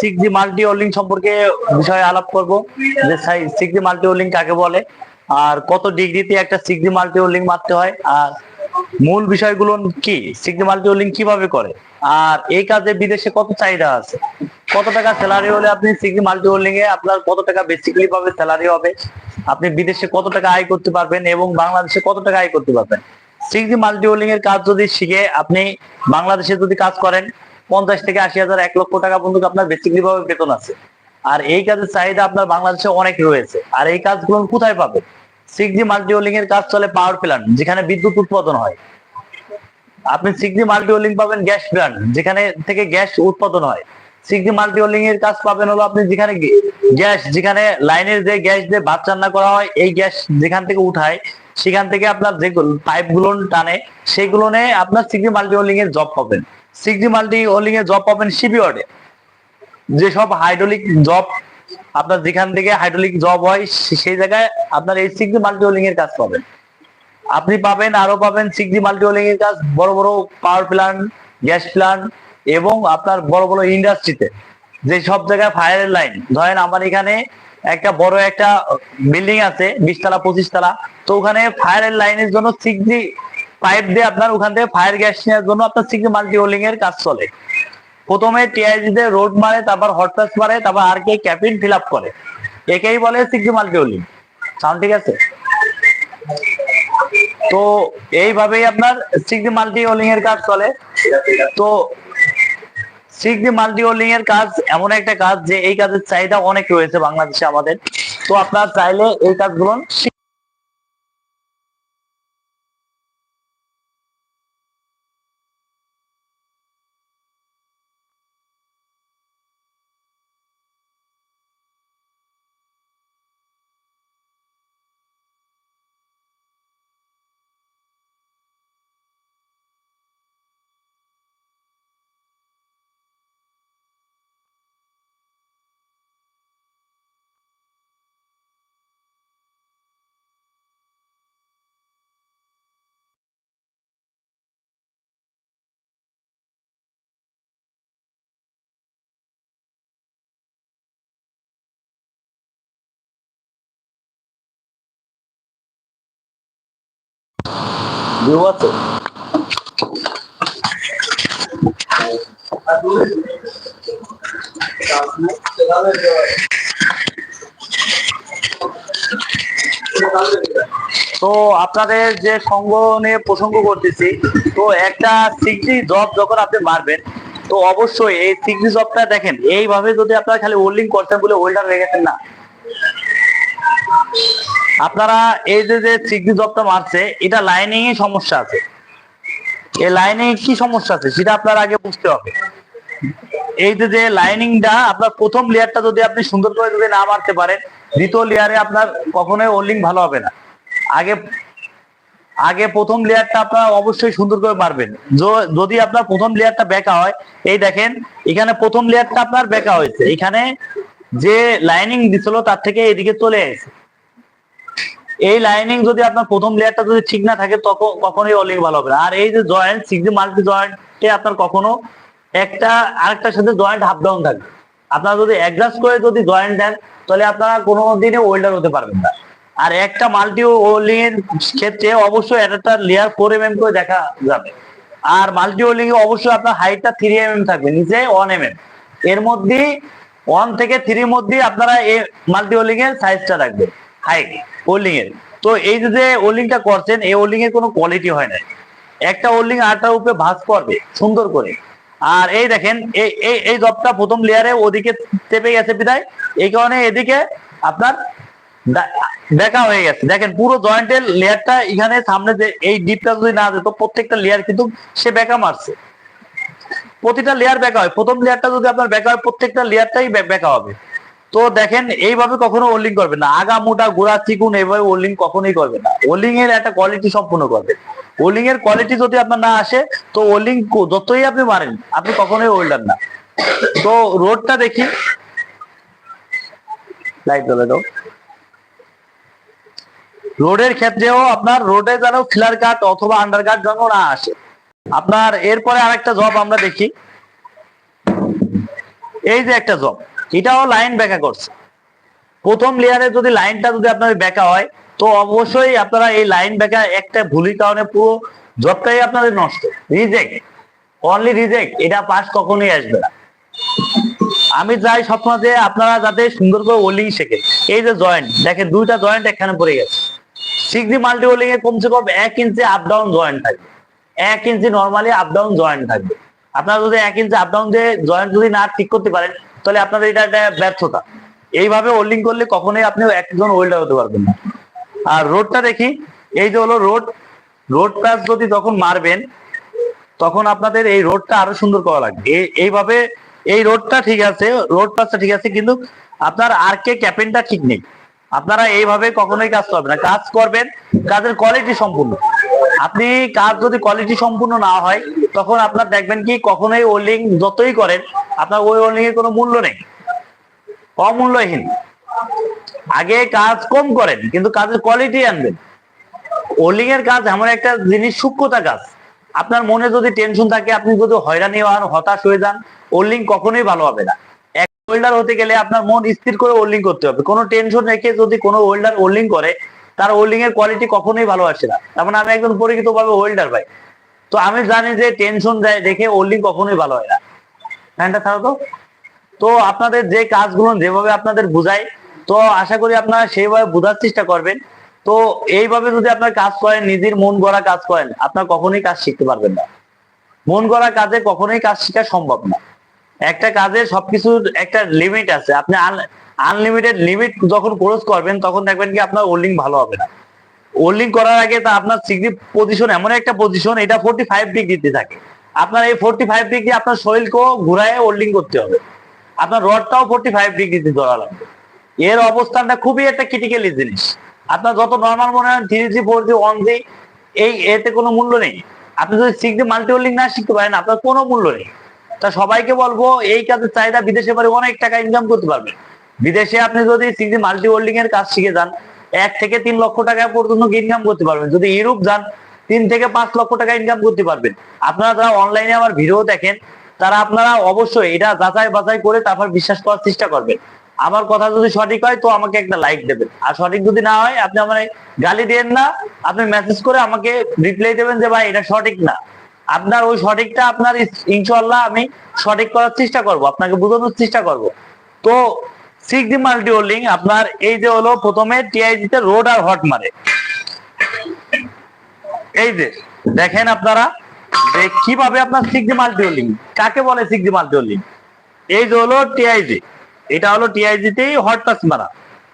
Six multi Olling সম্পর্কে বিষয়ে আলাপ করব। যে সিক্স মাল্টি ওলিং কাকে বলে? আর কত ডিগ্রিতে একটা সিক্স মাল্টি ওলিং মারতে হয়? আর মূল বিষয়গুলো কি? সিক্স মাল্টি ওলিং কীভাবে করে? আর এই কাজে বিদেশে কত চাহিদা আছে? কত টাকা স্যালারি হলে আপনি সিক্স মাল্টি ওলিং এ আপনার কত টাকা বেসিক্যালি পাবে স্যালারি হবে? আপনি বিদেশে কত টাকা আয় করতে পারবেন এবং বাংলাদেশে কত টাকা আয় করতে পারবেন? সিক্স মাল্টি ওলিং এর কাজ যদি শিখে আপনি বাংলাদেশে যদি কাজ করেন পঞ্চাশ থেকে আশি হাজার, এক লক্ষ টাকা পর্যন্ত আপনার বেসিকলি ভাবে বেতন আছে। আর এই কাজের চাহিদা আপনার বাংলাদেশে অনেক রয়েছে। আর এই কাজগুলো কোথায় পাবে সিক্স জি মাল্টি ওলিং এর কাজ চলে পাওয়ার প্ল্যান্ট, যেখানে বিদ্যুৎ উৎপাদন হয়। আপনি সিক্স জি মাল্টি ওলিং পাবেন গ্যাস প্ল্যান্ট, যেখানে থেকে গ্যাস উৎপাদন হয়। সিক্স জি মাল্টি ওলিং এর কাজ পাবেন হলো আপনি যেখানে গ্যাস, যেখানে লাইনের যে গ্যাস দিয়ে ভাত রান্না করা হয়, এই গ্যাস যেখান থেকে উঠায়, সেখান থেকে আপনার যে পাইপগুলো টানে, সেগুলো নিয়ে আপনার সিক্স জি মাল্টি ওলিং এর জব পাবেন। জি মাল্টি ওলিং এর জব পাবেন শিপিওয়ার্ডে যেসব হাইড্রোলিক জব আপনার যেখান থেকে হাইড্রোলিক জব হয় সেই জায়গায় আপনার এই জি মাল্টি ওলিং এর কাজ পাবেন। আপনি পাবেন আরও পাবেন জি মাল্টি ওলিং এর কাজ, বড় বড় পাওয়ার প্ল্যান্ট গ্যাস প্ল্যান্ট এবং আপনার বড় বড় ইন্ডাস্ট্রিতে যে সব জায়গায় ফায়ারের লাইন ধরেন আমার এখানে একটা বড় একটা বিল্ডিং আছে বিশ তলা পঁচিশ তলা তো ওখানে ফায়ারের লাইনের জন্য জি পাইপ দিয়ে আপনার ওখান থেকে ফায়ার গ্যাস নেওয়ার জন্য আপনার সিক্স জি মাল্টি ওলিং এর কাজ চলে। প্রথমে টিআইজি তে রোড মারে, তারপর হটপ্যাস মারে, তারপর আর কে ক্যাপিন ফিল আপ করে। একেই বলে সিক্স জি মাল্টি ওলিং সাউন্ড ঠিক আছে? তো এইভাবেই আপনার জি মাল্টি ওলিং এর কাজ চলে। তো জি মাল্টি ওলিং এর কাজ এমন একটা কাজ যে এই কাজের চাহিদা অনেক রয়েছে বাংলাদেশে আমাদের। তো আপনার চাইলে এই কাজগুলো আছে? তো আপনাদের যে সঙ্গ নিয়ে প্রসঙ্গ করতেছি, তো একটা সিক্সটি জব যখন আপনি মারবেন, তো অবশ্যই এই সিক্সটি জবটা দেখেন। এইভাবে যদি আপনারা খালি হোল্ডিং করতেন বলে হোল্ডার রেখেছেন না। আপনারা এই যে যে সিক্সটি জবটা মারছে, এটা লাইনিং এ সমস্যা আছে। এই লাইনিং কি সমস্যা আছে সেটা আপনার আগে বুঝতে হবে। এই যে যে লাইনিংটা আপনার প্রথম লেয়ারটা যদি আপনি সুন্দর করে যদি না মারতে পারেন, দ্বিতীয় লেয়ারে আপনার কখনোই হোল্ডিং ভালো হবে না। আগে আগে প্রথম লেয়ারটা আপনার অবশ্যই সুন্দর করে মারবেন। যদি আপনার প্রথম লেয়ারটা বেঁকা হয়, এই দেখেন, এখানে প্রথম লেয়ারটা আপনার বেঁকা হয়েছে। এখানে যে লাইনিং দিছিল, তার থেকে এদিকে চলে এসেছে। এই লাইনিং যদি আপনার প্রথম লেয়ারটা যদি ঠিক না থাকে তখন কখনোই ওলিং ভালো হবে না। আর এই যে জয়েন্ট সিক্সটি মাল্টি জয়েন্টে আপনার কখনো একটা, আরেকটার সাথে জয়েন্ট হাফ ডাউন থাকবে। আপনারা যদি অ্যাডজাস্ট করে যদি জয়েন্ট দেন, তাহলে আপনারা কোনো দিনে ওয়েল্ডার হতে পারবেন না। আর একটা মাল্টি ওলিং এর ক্ষেত্রে অবশ্যই একটা লেয়ার ফোর এম করে দেখা যাবে। আর মাল্টি ওলিং এ অবশ্যই আপনার হাইটটা থ্রি এম এম থাকবে, নিচে ওয়ান এম এম এর মধ্যে ওয়ান থেকে থ্রির মধ্যে আপনারা এই মাল্টি ওলিং এর সাইজটা রাখবেন। হাইট ওলিং এর। তো এই যে ওলিংটা করছেন, এই ওল্ডিং এর কোনো কোয়ালিটি হয় না একটা ওল্ডিং আটার উপরে ভাঁজ করবে, সুন্দর করে। আর এই দেখেন, এই এই জবটা প্রথম লেয়ারে ওদিকে চেপে গেছে বিদায় এই কারণে এদিকে আপনার দেখা হয়ে গেছে। দেখেন, পুরো জয়েন্টের লেয়ারটা এখানে সামনে যে এই ডিপটা যদি না যেত প্রত্যেকটা লেয়ার কিন্তু সে বেকা মারছে। প্রতিটা লেয়ার বেকা হয়। প্রথম লেয়ারটা যদি আপনার বেকা হয়, প্রত্যেকটা লেয়ারটাই বেকা হবে। তো দেখেন, এইভাবে কখনো ওলিং করবে না। আগা, মোটা, গোড়া, চিকুন, এইভাবে ওলিং কখনোই করবে না। ওলিং এর একটা কোয়ালিটি সম্পূর্ণ করবে। ওলিং এর কোয়ালিটি যদি আপনার না আসে, তো ওলিং যতই আপনি মারেন, আপনি কখনোই ওল্ডার না। তো রোডটা দেখি। লাইট রোডের ক্ষেত্রেও আপনার রোডে যেন ফিলার কাট অথবা আন্ডার কাট যেন না আসে। আপনার এরপরে আরেকটা জব আমরা দেখি। এই যে একটা জব এটাও লাইন ব্যাখ্যা করছে। প্রথম লেয়ারে যদি লাইনটা যদি আপনার ব্যাকা হয়, তো অবশ্যই আপনারা এই লাইন ব্যাখ্যা একটা ভুলির কারণে পুরো জবটাই আপনাদের নষ্ট। রিজেক্ট অনলি রিজেক্ট এটা পাস কখনোই আসবে না। আমি চাই সবসময় যে আপনারা যাতে সুন্দর করে ওলিং শেখেন এই যে জয়েন্ট দেখেন দুইটা জয়েন্ট এখানে পড়ে গেছে। ডি মাল্টি ওলিং এ কমসে কম এক ইঞ্চি আপ ডাউন জয়েন্ট থাকবে। এক ইঞ্চি নর্মালি আপ ডাউন জয়েন্ট থাকবে। আপনারা যদি এক ইঞ্চি আপ ডাউন দিয়ে জয়েন্ট যদি না ঠিক করতে পারেন তাহলে আপনাদের এটা একটা ব্যর্থতা। এইভাবে ওল্ডিং করলে কখনোই আপনি একজন ওয়েল্ডার হতে পারবেন না। আর রোডটা দেখি, এই যে হলো রোড রোড প্লাস যদি তখন মারবেন, তখন আপনাদের এই রোডটা আরও সুন্দর করা লাগবে। এইভাবে, এই রোডটা ঠিক আছে রোড প্লাসটা ঠিক আছে, কিন্তু আপনার আর কে ক্যাপেনটা ঠিক নেই। আপনারা এইভাবে কখনোই কাজ করবেন না। কাজ করবেন, কাজের কোয়ালিটি সম্পূর্ণ। আপনি কাজ যদি কোয়ালিটি সম্পূর্ণ না হয়, তখন আপনার দেখবেন কি কখনোই ওল্ডিং যতই করেন আপনার ওই ওল্ডিং এর কোনো মূল্য নেই। অমূল্যহীন। আগে কাজ কম করেন, কিন্তু কাজের কোয়ালিটি আনবেন। ওল্ডিং এর কাজ এমন একটা জিনিস, সূক্ষ্মতা কাজ। আপনার মনে যদি টেনশন থাকে, আপনি যদি হয়রানি হন, হতাশ হয়ে যান ওল্ডিং কখনোই ভালো হবে না। এক ওয়েল্ডার হতে গেলে আপনার মন স্থির করে ওল্ডিং করতে হবে। কোনো টেনশন রেখে যদি কোনো ওয়েল্ডার ওল্ডিং করে, তার ওল্ডিং এর কোয়ালিটি কখনোই ভালো আসে না। তার মানে আমি একজন পরিচিত ভাবে ওয়েল্ডার ভাই। তো আমি জানি যে টেনশন দেয়, দেখে ওল্ডিং কখনোই ভালো হয় না। ফ্যানটা ছাড়ো তো। তো আপনাদের যে কাজগুলো যেভাবে আপনাদের বুঝাই, তো আশা করি আপনারা সেইভাবে বোঝার চেষ্টা করবেন। তো এইভাবে যদি আপনার কাজ করেন, নিজের মন গড়া কাজ করেন, আপনার কখনোই কাজ শিখতে পারবেন না। মন গড়া কাজে কখনোই কাজ শেখা সম্ভব না। একটা কাজে সবকিছুর একটা লিমিট আছে। আপনি আনলিমিটেড লিমিট যখন ক্রস করবেন, তখন দেখবেন কি আপনার ওল্ডিং ভালো হবে না। ওল্ডিং করার আগে তা আপনার সিক্সটি পজিশন এমন একটা পজিশন এটা ফোর্টি ফাইভ ডিগ্রিতে থাকে। আপনার এই ফোর্টি ফাইভ ডিগ্রি আপনার শরীরকেও ঘুরায় ওল্ডিং করতে হবে। আপনার রডটাও ফোর্টি ফাইভ ডিগ্রিতে ধরা লাগবে। এর অবস্থানটা খুবই একটা ক্রিটিক্যালি জিনিস। আপনার যত নর্মাল মনে হয় three G four G one G এই এতে কোনো মূল্য নেই। আপনি যদি জি মাল্টি হোল্ডিং না শিখতে পারেন, আপনার কোনো মূল্য নেই। তা সবাইকে বলব, এই কাজের চাহিদা বিদেশে পারে অনেক টাকা ইনকাম করতে পারবেন বিদেশে আপনি যদি সিক্স জি মাল্টি হোল্ডিং এর কাজ শিখে যান, এক থেকে তিন লক্ষ টাকা পর্যন্ত ইনকাম করতে পারবেন। যদি ইউরোপ যান তিন থেকে পাঁচ লক্ষ টাকা ইনকাম করতে পারবেন। আপনারা যারা অনলাইনে আমার ভিডিও দেখেন, তারা আপনারা অবশ্যই এটা যাচাই বাছাই করে তারপর বিশ্বাস করার চেষ্টা করবেন। আমার কথা যদি সঠিক হয়, তো আমাকে একটা লাইক দেবেন। আর সঠিক যদি না হয়, আপনি আমার গালি দেন না, আপনি মেসেজ করে আমাকে রিপ্লাই দেবেন যে, ভাই, এটা সঠিক না। আপনার ওই সঠিকটা আপনার ইনশাল্লাহ আমি সঠিক করার চেষ্টা করব, আপনাকে বোঝানোর চেষ্টা করব। তো সিক্স ডি মাল্টি হোল্ডিং আপনার এই যে হলো প্রথমে টিআইজি তে রোড আর হট মারে। এই যে, দেখেন আপনারা যে কীভাবে আপনার সিক্স ডি মাল্টি হোল্ডিং কাকে বলে সিক্স ডি মাল্টি হোল্ডিং এই যে হলো টিআইজি এটা হলো টিআইজি তেই হট পাস মারা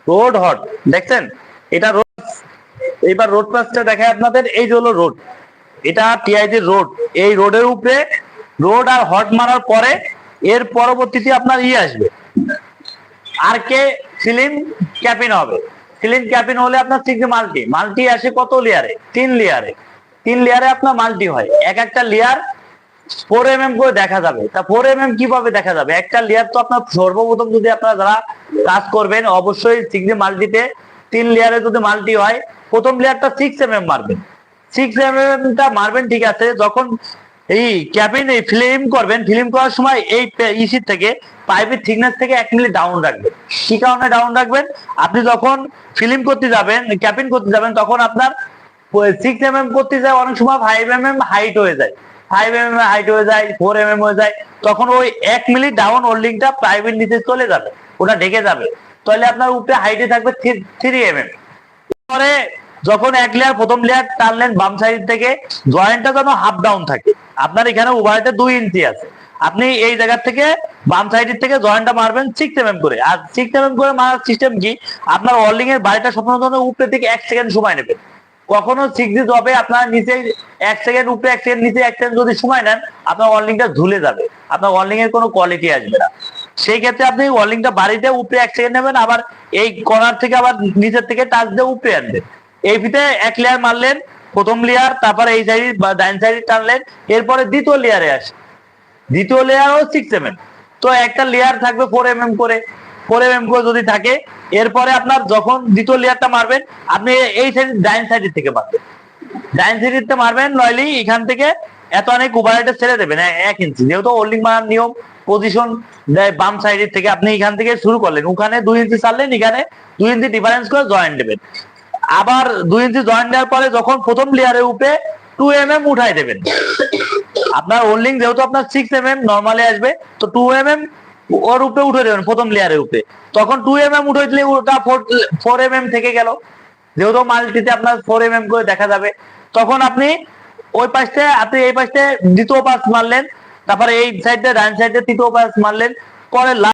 রোড হট দেখছেন? এটা রোড এইবার রোড পাসটা দেখায় আপনাদের, এই যে হলো রোড এটা টিআইজি রোড এই রোডের উপরে রোড আর হট মারার পরে এর পরবর্তীতে আপনার ই আসবে। আর কে? সিলিং ক্যাপিন হবে। সিলিং ক্যাপিন হলে আপনার সিক্স মাল্টি মাল্টি আসে কত লেয়ারে তিন লেয়ারে তিন লেয়ারে আপনার মাল্টি হয়। এক একটা লেয়ার ফোর এম এম করে দেখা যাবে। তা ফোর এম এম কীভাবে দেখা যাবে? একটা লেয়ার তো আপনার সর্বপ্রথম যদি আপনারা যারা কাজ করবেন, অবশ্যই সিক্স মাল্টিতে তিন লেয়ারে যদি মাল্টি হয়, প্রথম লেয়ারটা সিক্স এম এম মারবেন। সিক্স এম টা মারবেন, ঠিক আছে, যখন এই ক্যাবিন এই ফিল্ম করবেন ফিল্ম করার সময় এই ইসি থেকে পাইপের থিকনেস থেকে এক মিলি ডাউন রাখবেন। কি কারণে ডাউন রাখবেন? আপনি যখন ফিল্ম করতে যাবেন ক্যাপিং করতে যাবেন, তখন আপনার সিক্স এম এম করতে যায়, অনেক সময় ফাইভ এম এম হাইট হয়ে যায়। ফাইভ এম এম হাইট হয়ে যায় ফোর এম এম হয়ে যায়, তখন ওই এক মিলি ডাউন হোল্ডিংটা পাইপের নিচে চলে যাবে, ওটা ঢেকে যাবে। তাহলে আপনার উপরে হাইটে থাকবে থ্রি এম এম পরে যখন এক লেয়ার প্রথম লেয়ার টানলেন বাম সাইড থেকে জয়েন্টটা যেন হাফ ডাউন থাকে। আপনার এখানে উভয়টা দুই ইঞ্চি আছে। আপনি এই জায়গা থেকে বাম সাইডের থেকে জয়েন্টটা মারবেন সিক্স এম করে। আর সিক্স এম করে মারার সিস্টেম কি? আপনার ওয়ার্লিং এর বাড়িটা সফলতা উপরে থেকে এক সেকেন্ড সময় নেবেন কখনো সিক্স জবে আপনার নিচে এক সেকেন্ড উপরে এক সেকেন্ড নিচে এক সেকেন্ড যদি সময় নেন, আপনার ওয়ার্লিংটা ঝুলে যাবে। আপনার ওয়ার্লিং এর কোনো কোয়ালিটি আসবে না। সেই ক্ষেত্রে আপনি ওয়ার্লিংটা বাড়িতে উপরে এক সেকেন্ড নেবেন, আবার এই কর্নার থেকে আবার নিচের থেকে টাচ দিয়ে উপরে আনবেন। এই ফিতে এক লেয়ার মারলেন, প্রথম লেয়ার তারপরে এই সাইড ডাইন সাইড টানলেন, এরপরে দ্বিতীয় লেয়ারে আসে দ্বিতীয় লেয়ারও সিক্স এম তো একটা লেয়ার থাকবে ফোর এম এম করে। ফোর এম করে যদি থাকে, এরপরে আপনার যখন দ্বিতীয় লেয়ারটা মারবেন, আপনি এই সাইড ডাইন সাইডের থেকে মারবেন। ডাইন সাইডের মারবেন, নইলে এখান থেকে এত অনেক ওভারহেডে ছেড়ে দেবেন এক ইঞ্চি যেহেতু হোল্ডিং মারার নিয়ম পজিশন বাম সাইডের থেকে, আপনি এখান থেকে শুরু করলেন। ওখানে দুই ইঞ্চি ছাড়লেন, এখানে দুই ইঞ্চি ডিফারেন্স করে জয়েন্ট দেবেন। আবার দুই ইঞ্চি জয়েন্ট দেওয়ার পরে যখন প্রথম লেয়ারের উপরে টু এম এম উঠাই দেবেন। আপনার ওল্ডিং যেহেতু আপনার সিক্স এম এম নর্মালি আসবে, তো টু এম এম ওর উপরে উঠে দেবেন, প্রথম লেয়ারের উপরে। তখন টু এম এম উঠে দিলে ওটা ফোর এম এম থেকে গেল। যেহেতু মাল্টিতে আপনার ফোর এম এম করে দেখা যাবে। তখন আপনি ওই পাশে, আপনি এই পাশে দ্বিতীয় পাস মারলেন, তারপরে এই সাইডে ডান সাইডে তৃতীয় পাস মারলেন। পরে